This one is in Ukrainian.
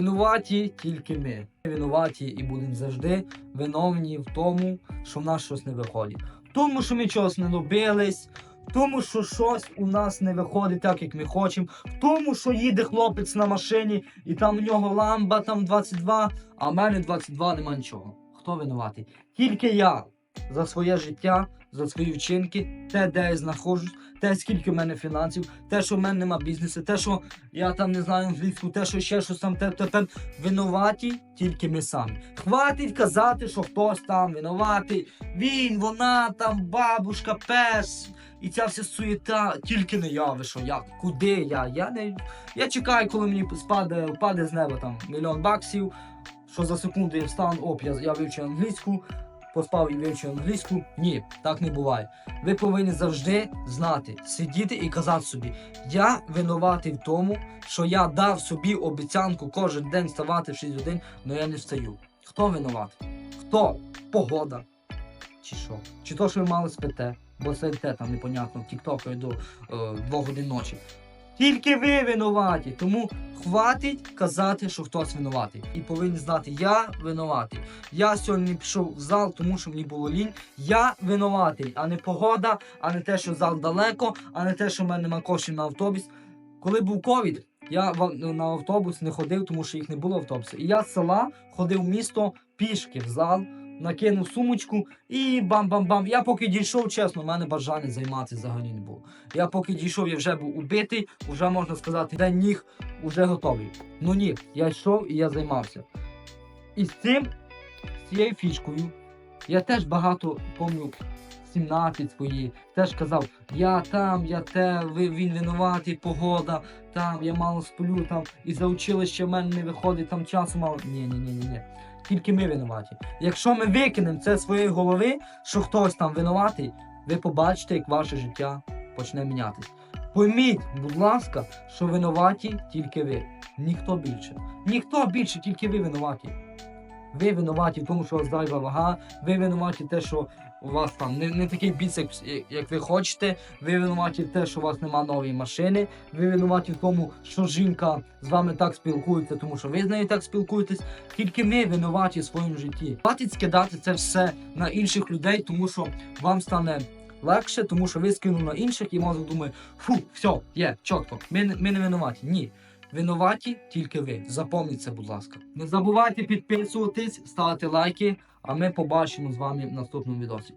Винуваті тільки ми. Винуваті і будемо завжди виновні в тому, що в нас щось не виходить. Тому, що ми чогось не добились, тому, що щось у нас не виходить так, як ми хочемо, в тому, що їде хлопець на машині, і там у нього ламба там 22, а в мене 22 нема нічого. Хто винуватий? Тільки я за своє життя, за свої вчинки, те, де я знаходжусь, те, скільки в мене фінансів, те, що в мене нема бізнесу, те, що я там не знаю англійську, те, що ще щось там, те, те, те. Винуваті тільки ми самі. Хватить казати, що хтось там винуватий. Він, вона, там, бабушка, пес. І ця вся суєта, тільки не я, що, як, куди я? Я не. Я чекаю, коли мені спаде, впаде з неба там мільйон баксів, що за секунду я встану, оп, я, я вивчу англійську, поспав і вивчу англійську. Ні, так не буває. Ви повинні завжди знати, сидіти і казати собі, я винуватий в тому, що я дав собі обіцянку кожен день вставати в 6 годин, але я не встаю. Хто винуватий? Хто? Погода. Чи що? Чи то, що ви мали спите, бо сидите там непонятно в тіктоку до е, 2 годин ночі. Тільки ви винуваті, тому хватить казати, що хтось винуватий. І повинні знати, я винуватий. Я сьогодні пішов в зал, тому що мені було лінь. Я винуватий, а не погода, а не те, що зал далеко, а не те, що в мене нема коштів на автобус. Коли був ковід, я на автобус не ходив, тому що їх не було автобусу. І я з села ходив в місто пішки в зал, накинув сумочку і бам-бам-бам. Я поки дійшов, чесно, в мене бажання займатися взагалі не було. Я поки дійшов, я вже був убитий, вже можна сказати, день ніг вже готовий. Ну ні, я йшов і я займався. І з цим, з цією фішкою, я теж багато пам'ятаю 17 свої, теж казав, я там, я те, він винуватий, погода, там, я мало сплю, там, і за училище в мене не виходить, там часу мало. Ні, ні, ні, ні, ні. Тільки ми винуваті. Якщо ми викинемо це з своєї голови, що хтось там винуватий, ви побачите, як ваше життя почне мінятись. Пойміть, будь ласка, що винуваті тільки ви. Ніхто більше. Ніхто більше, тільки ви винуваті. Ви винуваті в тому, що вас зайва вага, ви винуваті те, що у вас там не, не такий біц, як, як ви хочете. Ви винуваті в те, що у вас нема нової машини. Ви винуваті в тому, що жінка з вами так спілкується, тому що ви з нею так спілкуєтесь. Тільки ми винуваті в своєму житті. Хватить скидати це все на інших людей, тому що вам стане легше, тому що ви скинули на інших і мозок думає, фу, все, є, чітко, ми, ми не винуваті. Ні. Винуваті тільки ви. Запам'ятайте це, будь ласка. Не забувайте підписуватись, ставити лайки, а ми побачимо з вами в наступному відосі.